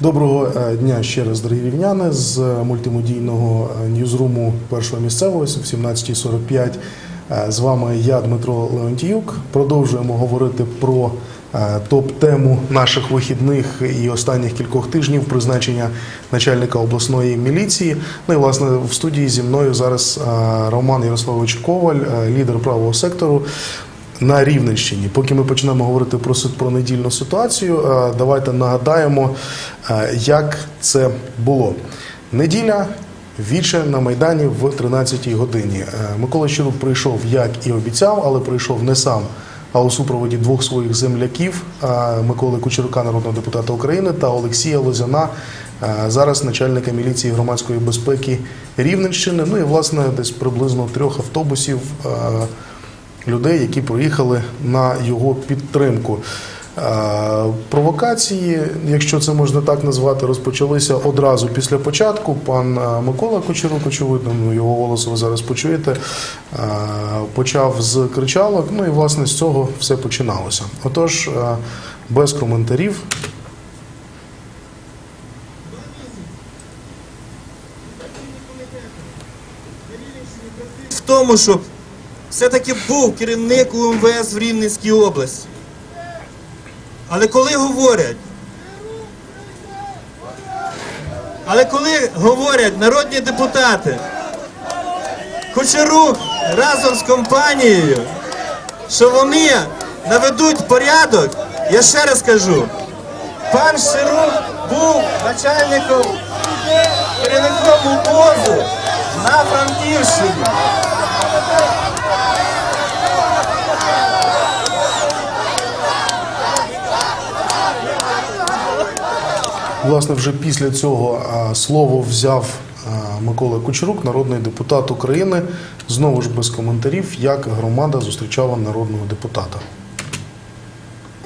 Доброго е, дня ще раз, дорогі рівняни, з мультимедійного е, ньюзруму першого місцевого в 17.45. Е, З вами я, Дмитро Леонтіюк. Продовжуємо говорити про е, топ-тему наших вихідних і останніх кількох тижнів призначення начальника обласної міліції. Ну і власне в студії зі мною зараз е, Роман Ярославович Коваль, е, лідер правого сектору на Рівненщині. Поки ми почнемо говорити про про недільну ситуацію, е, давайте нагадаємо, е, як це було. Неділя. Віче на майдані в 13-й годині. Е, Микола Щирук прийшов, як і обіцяв, але прийшов не сам, а у супроводі двох своїх земляків Миколи Кучерука, народного депутата України, та Олексія Лозяна, зараз начальника міліції громадської безпеки Рівненщини. Ну і власне десь приблизно трьох автобусів. Людей, які приїхали на його підтримку. Е, Провокації, якщо це можна так назвати, розпочалися одразу після початку. Пан е, Микола Кочерук, очевидно, ну, його голос ви зараз почуєте, е, почав з кричалок. Ну і власне з цього все починалося. Отож, без коментарів. в тому, що все-таки був керівник УМВС в Рівненській області. Але коли говорять, але коли говорять народні депутати, Кучерук разом з компанією, що вони наведуть порядок, я ще раз кажу, пан Ширук був начальником керівником УБОЗу на Франківщині. Власне, вже після цього слово взяв Микола Кучерук, народний депутат України. Знову ж без коментарів, як громада зустрічала народного депутата.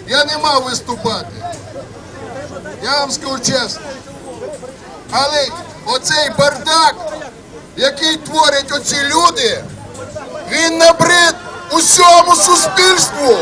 Я не мав виступати. Я вам скажу чесно. Але оцей бардак, який творять оці люди, він набрид усьому суспільству.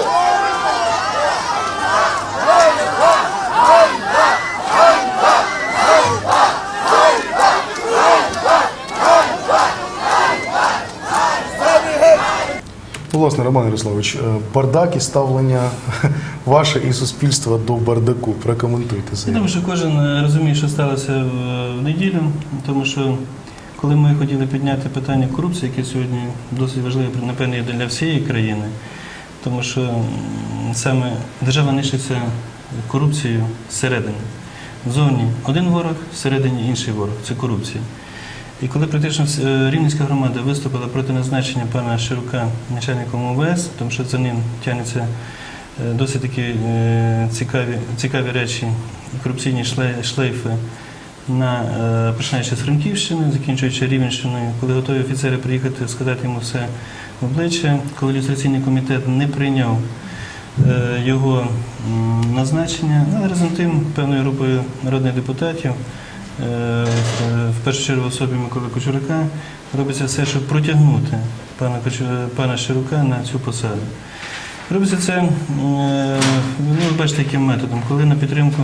Власне, Роман Ярославович, е, бардак і ставлення ваше і суспільства до бардаку. Прокоментуйте це. Я думаю, що кожен е, розуміє, що сталося в, неділю, тому що коли ми хотіли підняти питання корупції, яке сьогодні досить важливе, напевно, є для всієї країни, тому що саме держава нищиться корупцією зсередини. Ззовні один ворог, всередині інший ворог це корупція. І коли практично е, Рівненська громада виступила проти назначення пана Ширука начальником ОВС, тому що за ним тягнеться е, досить такі е, цікаві, цікаві речі, корупційні шлейфи, на, починаючи з Франківщини, закінчуючи Рівненщиною, коли готові офіцери приїхати, сказати йому все в обличчя, коли люстраційний комітет не прийняв його назначення, але разом тим певною групою народних депутатів, в- в першу чергу в особі Миколи Кучурака, робиться все, щоб протягнути пана, пана Ширука на цю посаду. Робиться це, е, ну, ви бачите, яким методом. Коли на підтримку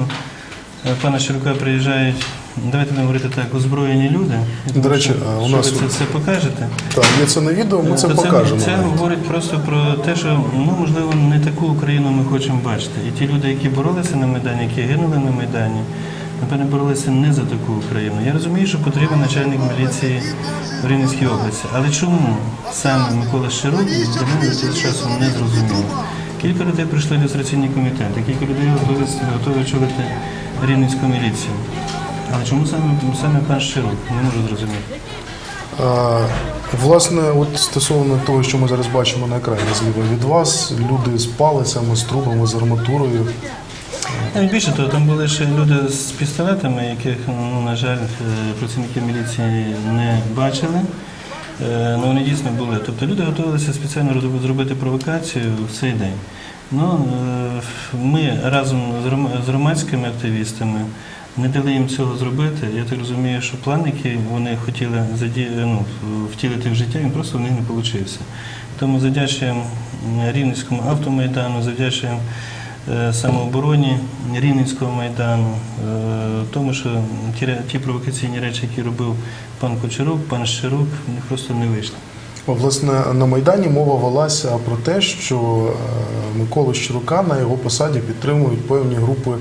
е, пана Ширука приїжджають, давайте будемо говорити так, озброєні люди. До речі, у що ви це все покажете. Так, є це на відео, ми це То покажемо. Це, говорить просто про те, що ну можливо не таку Україну ми хочемо бачити. І ті люди, які боролися на Майдані, які гинули на Майдані, напевне, боролися не за таку Україну. Я розумію, що потрібен начальник міліції в Рівненській області. Але чому саме Микола Щирук для мене до цього часу не зрозуміло. Кілька людей прийшли в люстраційний комітет, кілька людей готові очолити Рівненську міліцію. Але чому саме, саме пан Щирук? Не можу зрозуміти. А, Власне, от стосовно того, що ми зараз бачимо на екрані зліва від вас, люди з палицями, з трубами, з арматурою. Ну, Більше того, там були ще люди з пістолетами, яких, ну, на жаль, е, працівники міліції не бачили. Е, Ну, вони дійсно були. Тобто люди готувалися спеціально зробити провокацію в цей день. Ну, е, ми разом з громадськими активістами не дали їм цього зробити. Я так розумію, що план, який вони хотіли заді... ну, втілити в життя, він просто в них не вийшов. Тому завдячуємо Рівненському автомайдану, завдячуємо самообороні Рівненського майдану, е, тому що ті, провокаційні речі, які робив пан Кочерук, пан вони просто не вийшли. Власне, на Майдані мова велася про те, що е, Миколу Щирука на його посаді підтримують певні групи е,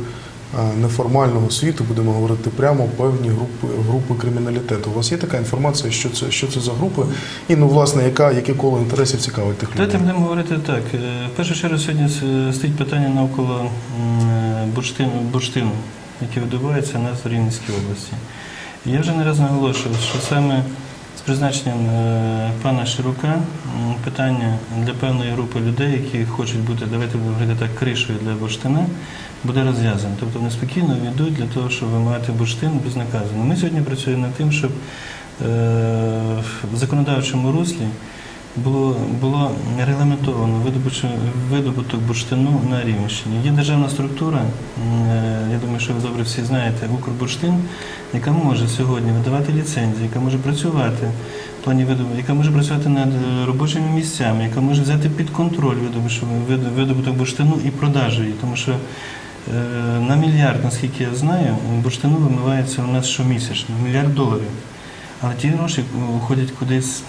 неформального світу, будемо говорити прямо, певні групи, групи криміналітету. У вас є така інформація, що це, що це за групи? І ну, власне, яка, яке коло інтересів цікавить тих людей? Давайте будемо говорити так. Е, В першу чергу сьогодні стоїть питання навколо е, бурштину, бурштину, який видобувається в Рівненській області. Я вже не раз наголошував, що саме призначенням е, пана Ширука питання для певної групи людей, які хочуть бути, давайте будемо говорити так, кришою для бурштина, буде розв'язано. Тобто вони спокійно війдуть для того, щоб вимагати бурштин безнаказано. Ми сьогодні працюємо над тим, щоб е, в законодавчому руслі було, було регламентовано видобуток, бурштину на Рівненщині. Є державна структура, е, я думаю, що ви добре всі знаєте, Укрбурштин, яка може сьогодні видавати ліцензії, яка може працювати в плані видобу- яка може працювати над е, робочими місцями, яка може взяти під контроль видобуток, бурштину і продажу її. Тому що е, на мільярд, наскільки я знаю, бурштину вимивається у нас щомісячно, мільярд доларів. Але ті гроші уходять кудись,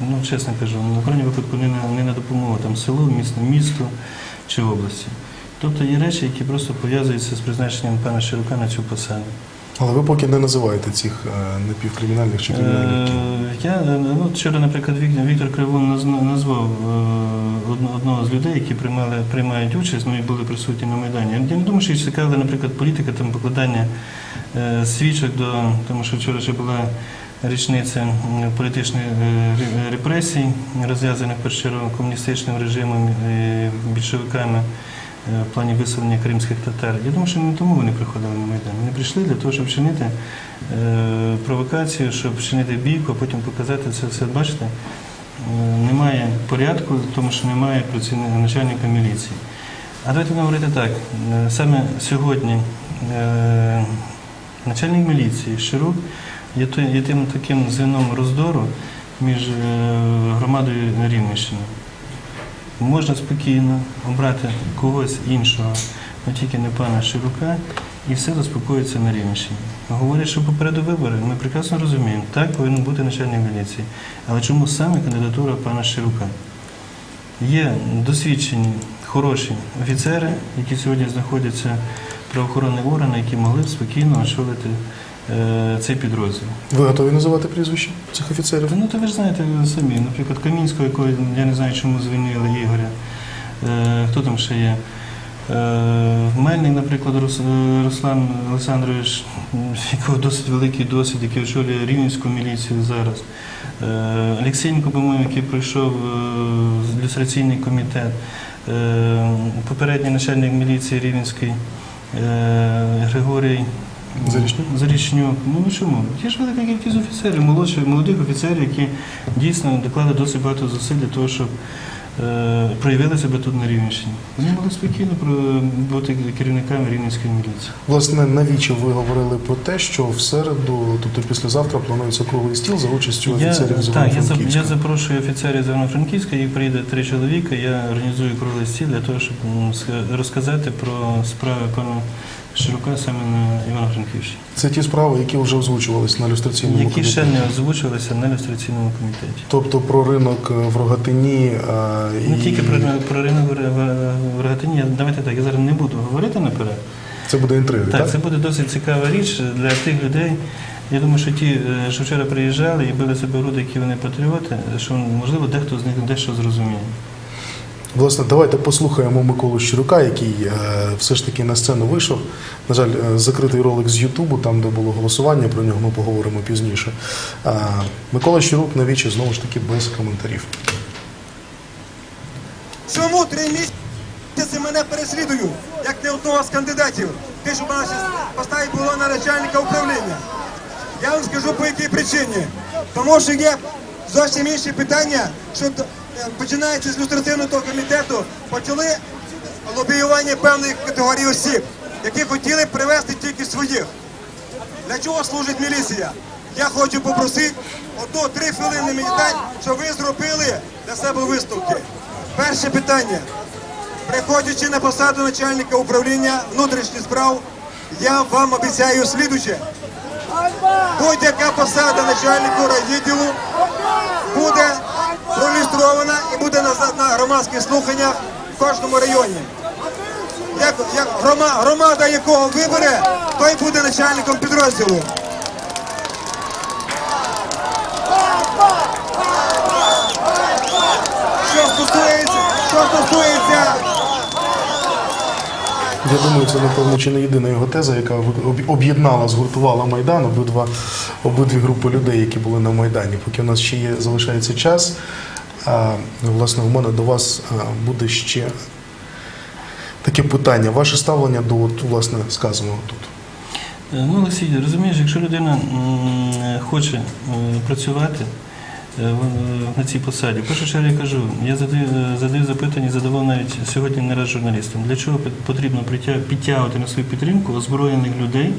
ну чесно кажу, на крайній випадку не на, не на допомогу там селу, місту, місту чи області. Тобто є речі, які просто пов'язуються з призначенням пана Широка на цю посаду. Але ви поки не називаєте цих е, напівкримінальних чи кримінальних. Е, Я е, ну, вчора, наприклад, Вік- Віктор Кривун наз- назвав е, одно- одного з людей, які приймали, приймають участь, ну і були присутні на Майдані. Я не думаю, що їх цікавила, наприклад, політика, там покладання е, свічок до, тому що вчора ще була річниця політичних е, репресій, розв'язаних першу комуністичним режимом і більшовиками. е, В плані виселення кримських татар. Я думаю, що не тому вони приходили на Майдан. Вони прийшли для того, щоб вчинити е, провокацію, щоб вчинити бійку, а потім показати це все. Бачите, е, немає порядку, тому що немає начальника міліції. А давайте говорити так. е, Саме сьогодні е, начальник міліції Ширук є, тим таким звіном роздору між е, громадою Рівненщини. Можна спокійно обрати когось іншого, але тільки не пана Ширука, і все заспокоїться на Рівненщині. Говорять, що попереду вибори, ми прекрасно розуміємо, так повинен бути начальник міліції. Але чому саме кандидатура пана Ширука? Є досвідчені, хороші офіцери, які сьогодні знаходяться в правоохоронних органах, які могли б спокійно очолити цей підрозділ. Ви готові називати прізвища цих офіцерів? Та, Ну, то ви ж знаєте самі, наприклад, Камінського, якого я не знаю, чому звільнили Ігоря. Е, хто там ще є? Е, Мельник, наприклад, е, Руслан Олександрович, якого досить великий досвід, який очолює рівненську міліцію зараз. Е, Олексійенко, по-моєму, який пройшов е, люстраційний комітет. Е, Попередній начальник міліції Рівненський е, Григорій Зарічнюк? Зарічнюк. Ну чому? Є ж велика кількість офіцерів, молодших, молодих офіцерів, які дійсно докладали досить багато зусиль для того, щоб е, проявили себе тут на Рівненщині. Вони могли спокійно бути керівниками Рівненської міліції. Власне, навіщо ви говорили про те, що в середу, тобто післязавтра, планується круглий стіл за участю Я, офіцерів з так, я, за- я запрошую офіцерів з Івано-Франківська, їх приїде три чоловіка. Я організую круглий стіл для того, щоб розказати про справи пана Широка саме на Івано-Франківщині, Це ті справи, які вже озвучувались на люстраційному які комітеті. ще не озвучувалися на люстраційному комітеті. Тобто про ринок е, в Рогатині е, Не і тільки про, про ринок в- в- Рогатині. Давайте так, я зараз не буду говорити наперед. це буде інтрига, так? Так, це буде досить цікава річ для тих людей. Я думаю, що ті, е, що вчора приїжджали і били себе груди, які вони патріоти, що можливо дехто з них дещо зрозуміє. Власне, давайте послухаємо Миколу Щирука, який е, все ж таки на сцену вийшов. На жаль, е, закритий ролик з Ютубу, там де було голосування, про нього ми поговоримо пізніше. Е, Микола Щирук навічі знову ж таки без коментарів. Чому три місяці мене переслідують, як не одного з кандидатів? Ти ж у нас поставить було на начальника управління. Я вам скажу по якій причині. Тому що є зовсім інші питання, що е, з люстраційного комітету, почали лобіювання певних категорій осіб, які хотіли привести тільки своїх. Для чого служить міліція? Я хочу попросити одну-три хвилини мені дати, щоб ви зробили для себе висновки. Перше питання. приходячи на посаду начальника управління внутрішніх справ, я вам обіцяю слідуче. Будь-яка посада начальнику райвідділу буде проілюстрована і буде на, громадських слуханнях в кожному районі. Як, як грома, громада якого вибере, той буде начальником підрозділу. Що стосується, що стосується Я думаю, це напевно чи не єдина його теза, яка об'єднала, згуртувала Майдан, обидва, обидві групи людей, які були на Майдані. Поки у нас ще є, залишається час, а, власне, у мене до вас буде ще таке питання. Ваше ставлення до от, власне сказаного тут. Е, Ну, Олексій, розумієш, якщо людина хоче е, працювати на цій посаді, в першу чергу я кажу, я задаю, е, задаю запитання, задавав навіть сьогодні не раз журналістам, для чого потрібно підтягувати на свою підтримку озброєних людей.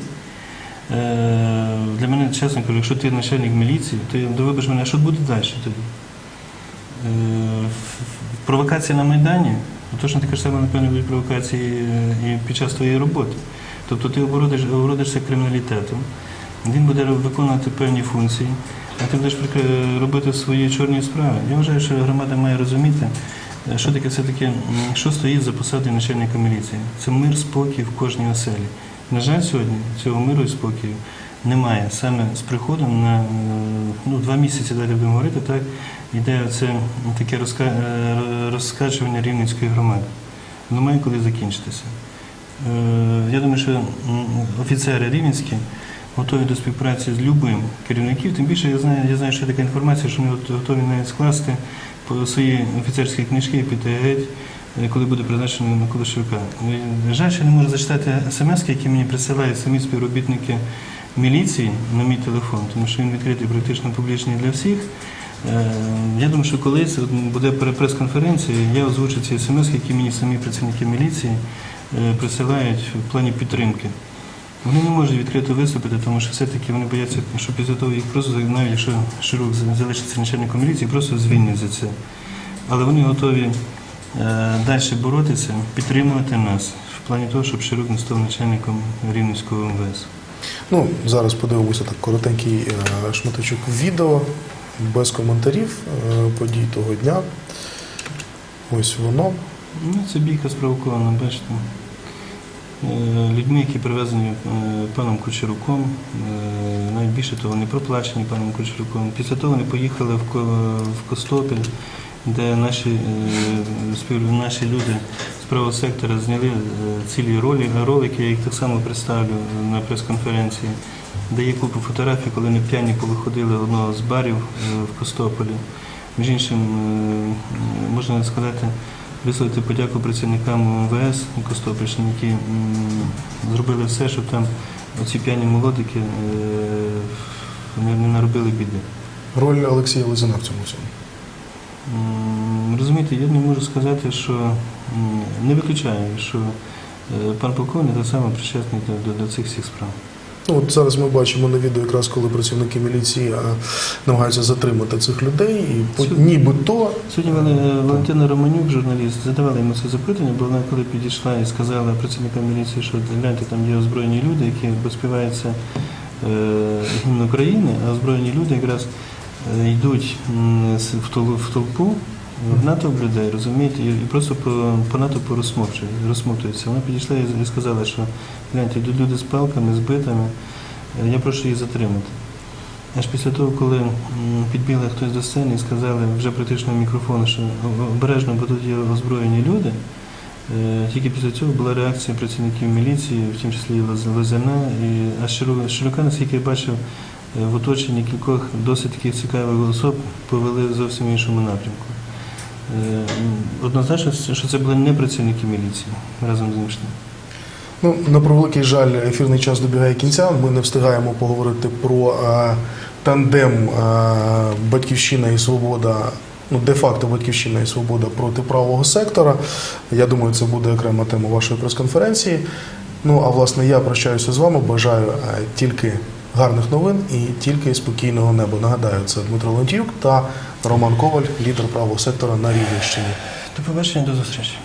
Е, Для мене, чесно кажу, якщо ти начальник міліції, ти доведеш мене, що буде далі тоді? Е, Провокація на Майдані, ну, точно таке ж саме, напевно, будуть провокації е, і під час твоєї роботи. Тобто ти оборудиш, оборудишся криміналітетом, він буде виконувати певні функції, а ти будеш робити свої чорні справи. Я вважаю, що громада має розуміти, е, що таке все-таки, що стоїть за посадою начальника міліції. Це мир, спокій в кожній оселі. На жаль, сьогодні цього миру і спокою немає. Саме з приходом на е, ну, два місяці далі будемо говорити, так йде це таке розка... е, розкачування рівненської громади. Воно має коли закінчитися. Я думаю, що офіцери рівненські готові до співпраці з любим керівників. Тим більше я знаю, я знаю, що є така інформація, що вони готові навіть скласти свої офіцерські книжки і піти геть, е, коли буде призначено Микола Шевка. Е, Жаль, що не можу зачитати смс, які мені присилають самі співробітники міліції на мій телефон, тому що він відкритий практично публічний для всіх. Е, Я думаю, що колись буде прес-конференція, я озвучу ці смс, які мені самі працівники міліції е, присилають в плані підтримки. Вони не можуть відкрито виступити, тому що все-таки вони бояться, що після того їх просто, навіть якщо Ширук залишиться начальником міліції, просто звільнять за це. Але вони готові далі боротися, підтримувати нас в плані того, щоб Ширук не став начальником Рівненського МВС. Ну, зараз подивимося так коротенький е, шматочок відео без коментарів е, подій того дня. Ось воно. Ну, це бійка спровокована, бачите. Е, Людьми, які привезені е, паном Кучеруком, е, навіть більше того, вони проплачені паном Кучеруком. Після того вони поїхали в Костопіль, де наші, наші люди з правого сектора зняли цілі ролі, ролики, я їх так само представлю на прес-конференції, де є купа фотографій, коли вони п'яні повиходили одного з барів в Костополі. Між іншим, можна сказати, висловити подяку працівникам МВС і Костопільщини, які зробили все, щоб там оці п'яні молодики е, не, наробили біди. Роль Олексія Лизина в цьому всьому. Розумієте, я не можу сказати, що не виключаю, що е, пан полковник так само причетний до, до, до цих всіх справ. Ну, от зараз ми бачимо на відео, якраз коли працівники міліції е, намагаються затримати цих людей, і по- Сьогодні- нібито Сьогодні Вале- Валентина Романюк, журналіст, задавала йому це запитання, бо вона коли підійшла і сказала працівникам міліції, що гляньте, там є озброєні люди, які співаються е, гімн України, а озброєні люди якраз е, йдуть в толпу, натовп людей, розумієте, і, просто по, по натовпу розсмоктуються. Вона підійшла і сказала, що гляньте, йдуть люди з палками, з битами, е, я прошу їх затримати. Аж після того, коли підбігли хтось до сцени і сказали вже практично в мікрофон, що обережно, бо тут є озброєні люди, е, тільки після цього була реакція працівників міліції, в тому числі і Лозяна, і а Широ- Широка, наскільки я бачив, е, в оточенні кількох досить таких цікавих особ повели в зовсім іншому напрямку. Е, м, Однозначно, що це були не працівники міліції разом з іншими. Ну, на превеликий жаль, ефірний час добігає кінця. Ми не встигаємо поговорити про е, тандем е, Батьківщина і Свобода. Ну, де-факто Батьківщина і Свобода проти правого сектора. Я думаю, це буде окрема тема вашої прес-конференції. Ну а власне я прощаюся з вами. Бажаю е, тільки гарних новин і тільки спокійного неба. Нагадаю, це Дмитро Лентюк та Роман Коваль, лідер правого сектора на Рівненщині. До побачення, до зустрічі.